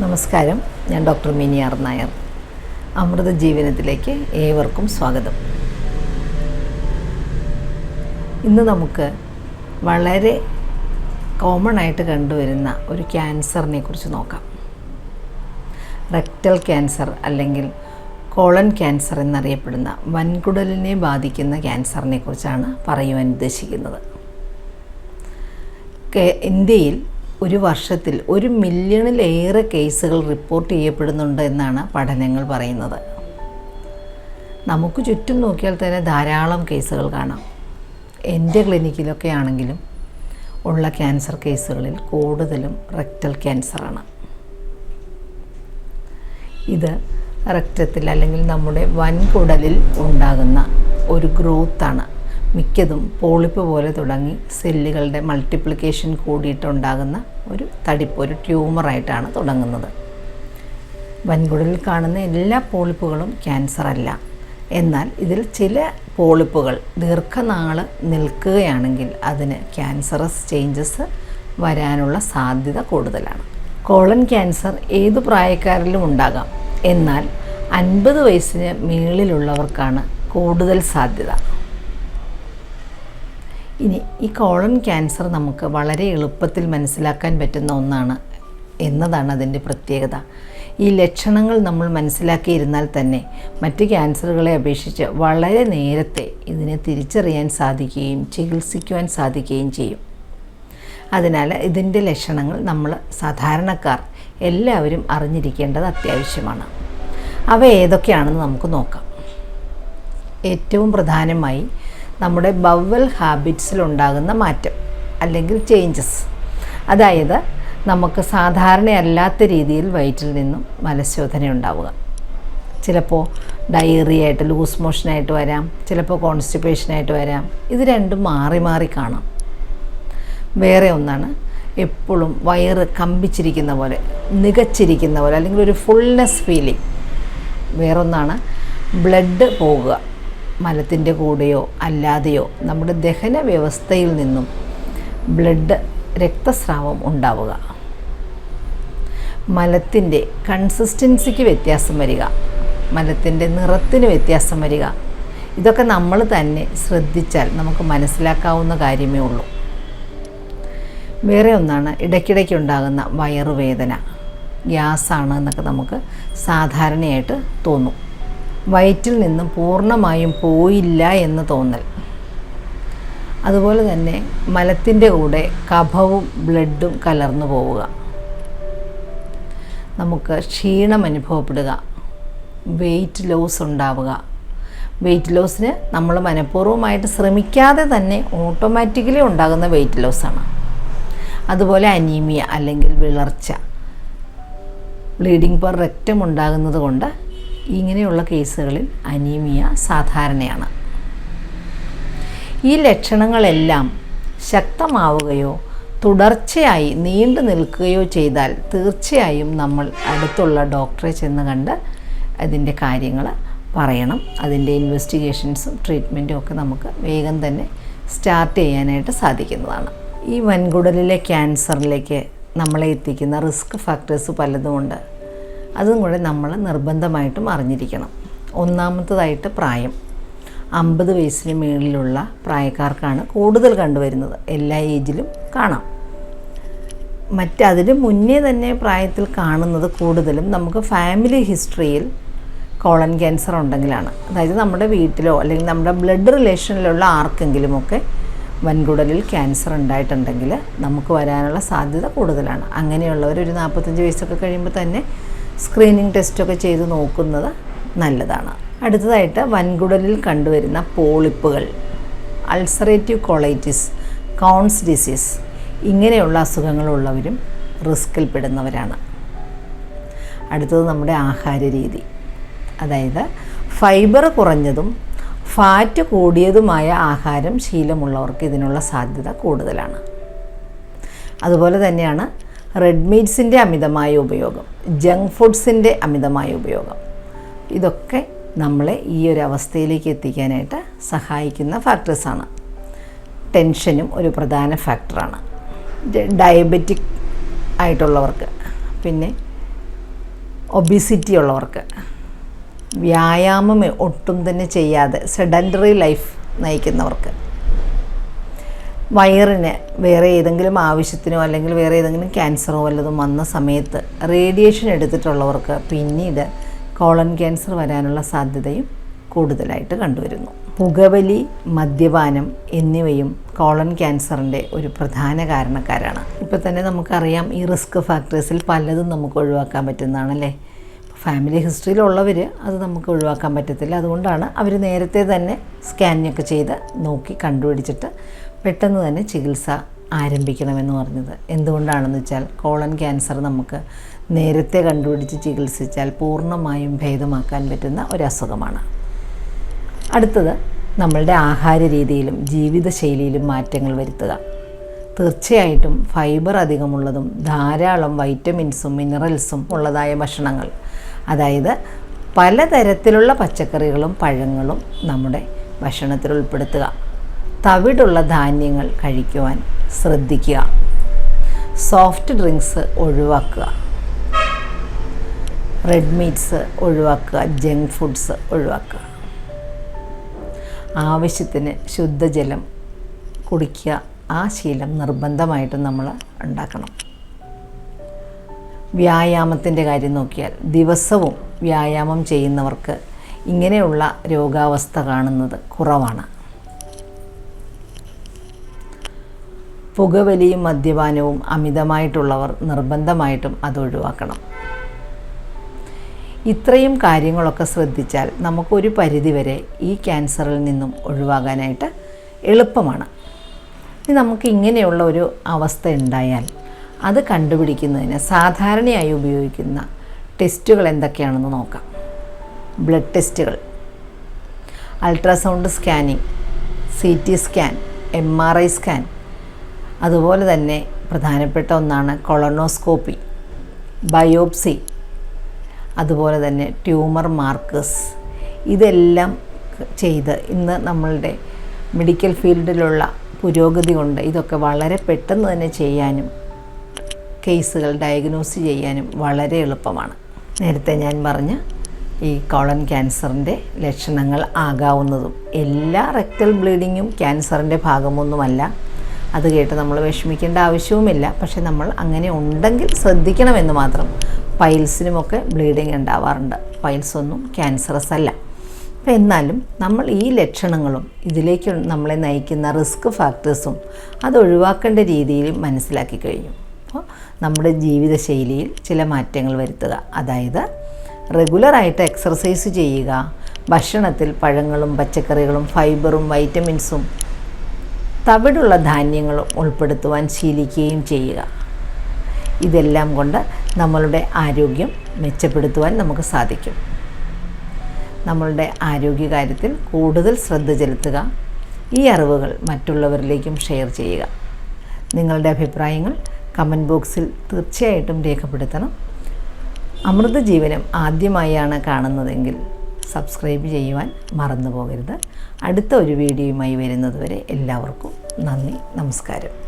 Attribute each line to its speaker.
Speaker 1: നമസ്കാരം. ഞാൻ doctor Mini R Nair. Amrita ജീവനത്തിലേക്ക് ഏവർക്കും സ്വാഗതം. ഇന്ന് നമുക്ക് വളരെ കോമൺ ആയിട്ട് കണ്ടുവരുന്ന ഒരു ക്യാൻസറിനെ കുറിച്ച് നോക്കാം. റെക്ടൽ ക്യാൻസർ അല്ലെങ്കിൽ കോളൻ ക്യാൻസർ എന്നറിയപ്പെടുന്ന വൻകുടലിനെ ബാധിക്കുന്ന ക്യാൻസറിനെ കുറിച്ചാണ് പറയുവാൻ ഉദ്ദേശിക്കുന്നത്. ഇന്ത്യയിൽ ഒരു വർഷത്തിൽ ഒരു മില്യണിലേറെ കേസുകൾ റിപ്പോർട്ട് ചെയ്യപ്പെടുന്നുണ്ട് എന്നാണ് പഠനങ്ങൾ പറയുന്നത്. നമുക്ക് ചുറ്റും നോക്കിയാൽ തന്നെ ധാരാളം കേസുകൾ കാണാം. എന്റെ ക്ലിനിക്കിലൊക്കെ ആണെങ്കിലും ഉള്ള ക്യാൻസർ കേസുകളിൽ കൂടുതലും റെക്റ്റൽ ക്യാൻസറാണ്. ഇത് രക്തത്തിൽ അല്ലെങ്കിൽ നമ്മുടെ വൻകുടലിൽ ഉണ്ടാകുന്ന ഒരു ഗ്രോത്താണ്. മിക്കതും പോളിപ്പ് പോലെ തുടങ്ങി സെല്ലുകളുടെ മൾട്ടിപ്ലിക്കേഷൻ കൂടിയിട്ടുണ്ടാകുന്ന ഒരു തടിപ്പ് ഒരു ട്യൂമറായിട്ടാണ് തുടങ്ങുന്നത്. വൻകുടലിൽ കാണുന്ന എല്ലാ പോളിപ്പുകളും ക്യാൻസർ അല്ല. എന്നാൽ ഇതിൽ ചില പോളിപ്പുകൾ ദീർഘനാൾ നിൽക്കുകയാണെങ്കിൽ അതിന് ക്യാൻസറസ് ചേഞ്ചസ് വരാനുള്ള സാധ്യത കൂടുതലാണ്. കോളൻ ക്യാൻസർ ഏതു പ്രായക്കാരിലും ഉണ്ടാകാം. എന്നാൽ അൻപത് വയസ്സിന് മേളിലുള്ളവർക്കാണ് കൂടുതൽ സാധ്യത. ഇനി ഈ കോളൻ ക്യാൻസർ നമുക്ക് വളരെ എളുപ്പത്തിൽ മനസ്സിലാക്കാൻ പറ്റുന്ന ഒന്നാണ് എന്നതാണ് അതിന്റെ പ്രത്യേകത. ഈ ലക്ഷണങ്ങൾ നമ്മൾ മനസ്സിലാക്കിയിരുന്നാൽ തന്നെ മറ്റ് ക്യാൻസറുകളെ അപേക്ഷിച്ച് വളരെ നേരത്തെ ഇതിനെ തിരിച്ചറിയാൻ സാധിക്കുകയും ചികിത്സിക്കുവാൻ സാധിക്കുകയും ചെയ്യും. അതിനാൽ ഇതിന്റെ ലക്ഷണങ്ങൾ നമ്മൾ സാധാരണക്കാർ എല്ലാവരും അറിഞ്ഞിരിക്കേണ്ടത് അത്യാവശ്യമാണ്. അവ ഏതൊക്കെയാണെന്ന് നമുക്ക് നോക്കാം. ഏറ്റവും പ്രധാനമായി നമ്മുടെ ബവൽ ഹാബിറ്റ്സിലുണ്ടാകുന്ന മാറ്റം അല്ലെങ്കിൽ ചേഞ്ചസ് അതായത് നമുക്ക് സാധാരണയല്ലാത്ത രീതിയിൽ വയറ്റിൽ നിന്നും മലശോധന ഉണ്ടാവുക. ചിലപ്പോൾ ഡയറി ആയിട്ട് ലൂസ് മോഷനായിട്ട് വരാം ചിലപ്പോൾ കോൺസ്റ്റിപ്പേഷനായിട്ട് വരാം. ഇത് രണ്ടും മാറി മാറി കാണാം. വേറെ ഒന്നാണ് എപ്പോഴും വയറ് കമ്പിച്ചിരിക്കുന്ന പോലെ നികച്ചിരിക്കുന്ന പോലെ അല്ലെങ്കിൽ ഒരു ഫുൾനെസ് ഫീലിംഗ് വേറൊന്നാണ് ബ്ലഡ് പോകുക മലത്തിന്റെ കൂടെയോ അല്ലാതെയോ നമ്മുടെ ദഹന വ്യവസ്ഥയിൽ നിന്നും ബ്ലഡ് രക്തസ്രാവം ഉണ്ടാവുക. മലത്തിന്റെ കൺസിസ്റ്റൻസിക്ക് വ്യത്യാസം വരിക. മലത്തിന്റെ നിറത്തിന് വ്യത്യാസം വരിക. ഇതൊക്കെ നമ്മൾ തന്നെ ശ്രദ്ധിച്ചാൽ നമുക്ക് മനസ്സിലാക്കാവുന്ന കാര്യമേ ഉള്ളൂ. വേറെ ഒന്നാണ് ഇടയ്ക്കിടയ്ക്ക് ഉണ്ടാകുന്ന വയറുവേദന. ഗ്യാസാണ് എന്നൊക്കെ നമുക്ക് സാധാരണയായിട്ട് തോന്നും. വയറ്റിൽ നിന്നും പൂർണമായും പോയില്ല എന്ന് തോന്നൽ. അതുപോലെ തന്നെ മലത്തിന്റെ കൂടെ കഫവും ബ്ലഡും കലർന്നു പോവുക. നമുക്ക് ക്ഷീണം അനുഭവപ്പെടുക. വെയിറ്റ് ലോസ് ഉണ്ടാവുക. വെയിറ്റ് ലോസിന് നമ്മൾ മനഃപൂർവമായിട്ട് ശ്രമിക്കാതെ തന്നെ ഓട്ടോമാറ്റിക്കലി ഉണ്ടാകുന്ന വെയിറ്റ് ലോസാണ്. അതുപോലെ അനീമിയ അല്ലെങ്കിൽ വിളർച്ച. ബ്ലീഡിംഗ് പെർ രക്തം ഉണ്ടാകുന്നത് കൊണ്ട് ഇങ്ങനെയുള്ള കേസുകളിൽ അനീമിയ സാധാരണയാണ്. ഈ ലക്ഷണങ്ങളെല്ലാം ശക്തമാവുകയോ തുടർച്ചയായി നീണ്ടു നിൽക്കുകയോ ചെയ്താൽ തീർച്ചയായും നമ്മൾ അടുത്തുള്ള ഡോക്ടറെ ചെന്ന് കണ്ട് അതിന്റെ കാര്യങ്ങൾ പറയണം. അതിന്റെ ഇൻവെസ്റ്റിഗേഷൻസും ട്രീറ്റ്മെന്റും ഒക്കെ നമുക്ക് വേഗം തന്നെ സ്റ്റാർട്ട് ചെയ്യാനായിട്ട് സാധിക്കുന്നതാണ്. ഈ വൻകുടലിലെ ക്യാൻസറിലേക്ക് നമ്മളെ എത്തിക്കുന്ന റിസ്ക് ഫാക്ടേഴ്സ് പലതുമുണ്ട്. അതും കൂടെ നമ്മൾ നിർബന്ധമായിട്ടും അറിഞ്ഞിരിക്കണം. ഒന്നാമത്തതായിട്ട് പ്രായം. അമ്പത് വയസ്സിന് മുകളിലുള്ള പ്രായക്കാർക്കാണ് കൂടുതൽ കണ്ടുവരുന്നത്. എല്ലാ ഏജിലും കാണാം. മറ്റതിന് മുന്നേ തന്നെ പ്രായത്തിൽ കാണുന്നത് കൂടുതലും നമുക്ക് ഫാമിലി ഹിസ്റ്ററിയിൽ കോളൻ ക്യാൻസർ ഉണ്ടെങ്കിലാണ്. അതായത് നമ്മുടെ വീട്ടിലോ അല്ലെങ്കിൽ നമ്മുടെ ബ്ലഡ് റിലേഷനിലുള്ള ആർക്കെങ്കിലുമൊക്കെ വൻകുടലിൽ ക്യാൻസർ ഉണ്ടായിട്ടുണ്ടെങ്കിൽ നമുക്ക് വരാനുള്ള സാധ്യത കൂടുതലാണ്. അങ്ങനെയുള്ളവർ ഒരു നാൽപ്പത്തഞ്ച് വയസ്സൊക്കെ കഴിയുമ്പോൾ തന്നെ സ്ക്രീനിങ് ടെസ്റ്റൊക്കെ ചെയ്ത് നോക്കുന്നത് നല്ലതാണ്. അടുത്തതായിട്ട് വൻകുടലിൽ കണ്ടുവരുന്ന പോളിപ്പുകൾ അൾസറേറ്റീവ് കൊളൈറ്റിസ് കോൺസ് ഡിസീസ് ഇങ്ങനെയുള്ള അസുഖങ്ങളുള്ളവരും റിസ്കിൽപ്പെടുന്നവരാണ് അടുത്തത് നമ്മുടെ ആഹാര രീതി അതായത് ഫൈബർ കുറഞ്ഞതും ഫാറ്റ് കൂടിയതുമായ ആഹാരം ശീലമുള്ളവർക്ക് ഇതിനുള്ള സാധ്യത കൂടുതലാണ്. അതുപോലെ തന്നെയാണ് റെഡ് മീറ്റ്സിന്റെ അമിതമായ ഉപയോഗം ജങ്ക് ഫുഡ്സിന്റെ അമിതമായ ഉപയോഗം. ഇതൊക്കെ നമ്മളെ ഈ ഒരു അവസ്ഥയിലേക്ക് എത്തിക്കാനായിട്ട് സഹായിക്കുന്ന ഫാക്ടേഴ്സാണ് ടെൻഷനും ഒരു പ്രധാന ഫാക്ടറാണ് ഡയബറ്റിക് ആയിട്ടുള്ളവർക്ക് പിന്നെ ഒബിസിറ്റി ഉള്ളവർക്ക് വ്യായാമം ഒട്ടും തന്നെ ചെയ്യാതെ സെഡന്ററി ലൈഫ് നയിക്കുന്നവർക്ക് വയറിന് വേറെ ഏതെങ്കിലും ആവശ്യത്തിനോ അല്ലെങ്കിൽ വേറെ ഏതെങ്കിലും ക്യാൻസറോ വല്ലതും വന്ന സമയത്ത് റേഡിയേഷൻ എടുത്തിട്ടുള്ളവർക്ക് പിന്നീട് കോളൻ ക്യാൻസർ വരാനുള്ള സാധ്യതയും കൂടുതലായിട്ട് കണ്ടുവരുന്നു. പുകവലി മദ്യപാനം എന്നിവയും കോളൻ ക്യാൻസറിന്റെ ഒരു പ്രധാന കാരണക്കാരാണ്. ഇപ്പോൾ തന്നെ നമുക്കറിയാം ഈ റിസ്ക് ഫാക്ടേഴ്സിൽ പലതും നമുക്ക് ഒഴിവാക്കാൻ പറ്റുന്നതാണല്ലേ? ഫാമിലി ഹിസ്റ്ററിയിലുള്ളവർ അത് നമുക്ക് ഒഴിവാക്കാൻ പറ്റത്തില്ല. അതുകൊണ്ടാണ് അവർ നേരത്തെ തന്നെ സ്കാനിങ്ങൊക്കെ ചെയ്ത് നോക്കി കണ്ടുപിടിച്ചിട്ട് പെട്ടെന്ന് തന്നെ ചികിത്സ ആരംഭിക്കണമെന്ന് പറഞ്ഞത്. എന്തുകൊണ്ടാണെന്ന് വെച്ചാൽ കോളൻ ക്യാൻസർ നമുക്ക് നേരത്തെ കണ്ടുപിടിച്ച് ചികിത്സിച്ചാൽ പൂർണമായും ഭേദമാക്കാൻ പറ്റുന്ന ഒരു അസുഖമാണ് അടുത്തത് നമ്മളുടെ ആഹാര രീതിയിലും ജീവിതശൈലിയിലും മാറ്റങ്ങൾ വരുത്തുക. തീർച്ചയായിട്ടും ഫൈബർ അധികമുള്ളതും ധാരാളം വൈറ്റമിൻസും മിനറൽസും ഉള്ളതായ ഭക്ഷണങ്ങൾ അതായത് പലതരത്തിലുള്ള പച്ചക്കറികളും പഴങ്ങളും നമ്മുടെ ഭക്ഷണത്തിൽ ഉൾപ്പെടുത്തുക. തവിടുള്ള ധാന്യങ്ങൾ കഴിക്കുവാൻ ശ്രദ്ധിക്കുക. സോഫ്റ്റ് ഡ്രിങ്ക്സ് ഒഴിവാക്കുക. റെഡ് മീറ്റ്സ് ഒഴിവാക്കുക. ജങ്ക് ഫുഡ്സ് ഒഴിവാക്കുക. ആവശ്യത്തിന് ശുദ്ധജലം കുടിക്കുക. ആ ശീലം നിർബന്ധമായിട്ടും നമ്മൾ ഉണ്ടാക്കണം. വ്യായാമത്തിന്റെ കാര്യം നോക്കിയാൽ ദിവസവും വ്യായാമം ചെയ്യുന്നവർക്ക് ഇങ്ങനെയുള്ള രോഗാവസ്ഥ കാണുന്നത് കുറവാണ്. പുകവലിയും മദ്യപാനവും അമിതമായിട്ടുള്ളവർ നിർബന്ധമായിട്ടും അത് ഒഴിവാക്കണം. ഇത്രയും കാര്യങ്ങളൊക്കെ ശ്രദ്ധിച്ചാൽ നമുക്കൊരു പരിധിവരെ ഈ ക്യാൻസറിൽ നിന്നും ഒഴിവാകാനായിട്ട് എളുപ്പമാണ്. ഇനി നമുക്ക് ഇങ്ങനെയുള്ള ഒരു അവസ്ഥ ഉണ്ടായാൽ അത് കണ്ടുപിടിക്കുന്നതിന് സാധാരണയായി ഉപയോഗിക്കുന്ന ടെസ്റ്റുകൾ എന്തൊക്കെയാണെന്ന് നോക്കാം. ബ്ലഡ് ടെസ്റ്റുകൾ ultrasound scanning C T scan M R I scan അതുപോലെ തന്നെ പ്രധാനപ്പെട്ട ഒന്നാണ് കൊളോണോസ്കോപ്പി ബയോപ്സി അതുപോലെ തന്നെ ട്യൂമർ മാർക്കേഴ്സ് ഇതെല്ലാം ചെയ്ത് ഇന്ന് നമ്മളുടെ മെഡിക്കൽ ഫീൽഡിലുള്ള പുരോഗതി കൊണ്ട് ഇതൊക്കെ വളരെ പെട്ടെന്ന് തന്നെ ചെയ്യാനും കേസുകൾ ഡയഗ്നോസ് ചെയ്യാനും വളരെ എളുപ്പമാണ്. നേരത്തെ ഞാൻ പറഞ്ഞ ഈ കോളൻ ക്യാൻസറിന്റെ ലക്ഷണങ്ങൾ ആകാവുന്നതും എല്ലാ റെക്ടൽ ബ്ലീഡിങ്ങും ക്യാൻസറിന്റെ ഭാഗമൊന്നുമല്ല. അത് കേട്ട് നമ്മൾ വിഷമിക്കേണ്ട ആവശ്യവുമില്ല. പക്ഷെ നമ്മൾ അങ്ങനെ ഉണ്ടെങ്കിൽ ശ്രദ്ധിക്കണമെന്ന് മാത്രം പൈൽസിനുമൊക്കെ ബ്ലീഡിങ് ഉണ്ടാവാറുണ്ട്. പൈൽസ് ഒന്നും ക്യാൻസറസ് അല്ല. അപ്പം എന്നാലും നമ്മൾ ഈ ലക്ഷണങ്ങളും ഇതിലേക്ക് നമ്മളെ നയിക്കുന്ന റിസ്ക് ഫാക്ടേഴ്സും അത് ഒഴിവാക്കേണ്ട രീതിയിൽ മനസ്സിലാക്കി കഴിഞ്ഞു. അപ്പോൾ നമ്മുടെ ജീവിതശൈലിയിൽ ചില മാറ്റങ്ങൾ വരുത്തുക. അതായത് റെഗുലറായിട്ട് എക്സർസൈസ് ചെയ്യുക. ഭക്ഷണത്തിൽ പഴങ്ങളും പച്ചക്കറികളും ഫൈബറും വൈറ്റമിൻസും തവിടുള്ള ധാന്യങ്ങളും ഉൾപ്പെടുത്തുവാൻ ശീലിക്കുകയും ചെയ്യുക. ഇതെല്ലാം കൊണ്ട് നമ്മളുടെ ആരോഗ്യം മെച്ചപ്പെടുത്തുവാൻ നമുക്ക് സാധിക്കും. നമ്മളുടെ ആരോഗ്യകാര്യത്തിൽ കൂടുതൽ ശ്രദ്ധ ചെലുത്തുക. ഈ അറിവുകൾ മറ്റുള്ളവരിലേക്കും ഷെയർ ചെയ്യുക. നിങ്ങളുടെ അഭിപ്രായങ്ങൾ കമന്റ് ബോക്സിൽ തീർച്ചയായിട്ടും രേഖപ്പെടുത്തണം. അമൃത ജീവനം ആദ്യമായാണ് കാണുന്നതെങ്കിൽ സബ്സ്ക്രൈബ് ചെയ്യുവാൻ മറന്നു പോകരുത് അടുത്ത ഒരു വീഡിയോയുമായി വരുന്നതുവരെ എല്ലാവർക്കും നന്ദി. നമസ്കാരം.